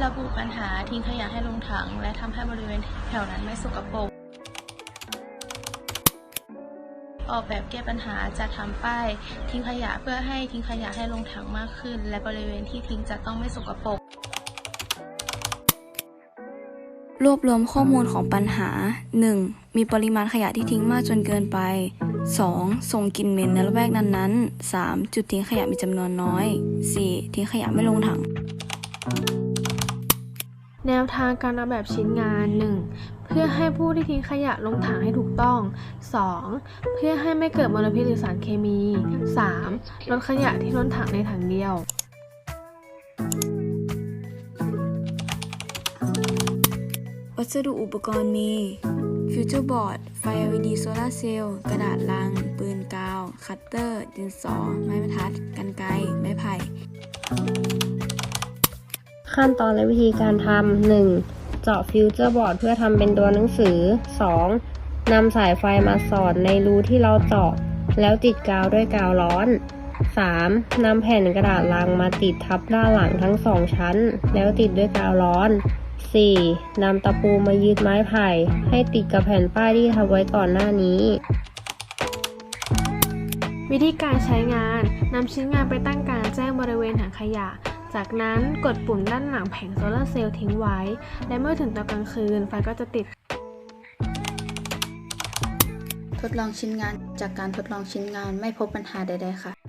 ระบุปัญหาทิ้งขยะให้ลงถัง และทำให้บริเวณแถวนั้นไม่สกปรก ออกแบบแก้ปัญหาจะทำป้าย ทิ้งขยะเพื่อให้ทิ้งขยะให้ลงถังมากขึ้น และบริเวณที่ทิ้งจะต้องไม่สกปรกรวบรวมข้อมูลของปัญหา 1. มีปริมาณขยะที่ทิ้งมากจนเกินไป 2. ส่งกลิ่นเหม็นในละแวกนั้นๆ 3. จุดทิ้งขยะมีจำนวนน้อย 4. ทิ้งขยะไม่ลงถัง แนวทางการออกแบบชิ้นงาน 1. เพื่อให้ผู้ที่ทิ้งขยะลงถังให้ถูกต้อง 2. เพื่อให้ไม่เกิดมลพิษหรือสารเคมี 3. ลดขยะที่ล้นถังในถังเดียววัสดุอุปกรณ์มี ฟิวเจอร์บอร์ด ไฟ LED โซลาเซลล์ กระดาษลัง ปืนกาว คัตเตอร์ ดินสอ ไม้บรรทัด กันไก ไม้ไผ่ ขั้นตอนและวิธีการทำหนึ่งเจาะฟิวเจอร์บอร์ดเพื่อทำเป็นตัวหนังสือ 2. นำสายไฟมาสอดในรูที่เราเจาะ แล้วติดกาวด้วยกาวร้อน 3. นำแผ่นกระดาษลังมาติดทับด้านหลังทั้งสองชั้น แล้วติดด้วยกาวร้อน 4. นำตะปูมายึดไม้ไผ่ ให้ติดกับแผ่นป้ายที่ทำไว้ก่อนหน้านี้ วิธีการใช้งาน นำชิ้นงานไปตั้งกลารแจ้งบริเวณถังขยะ จากนั้นกดปุ่มด้านหลังแผงโซลาร์เซลล์ทิ้งไว้ และเมื่อถึงตอนกลางคืนไฟก็จะติด ทดลองชิ้นงานจากการทดลองชิ้นงานไม่พบปัญหาใด ๆ ค่ะ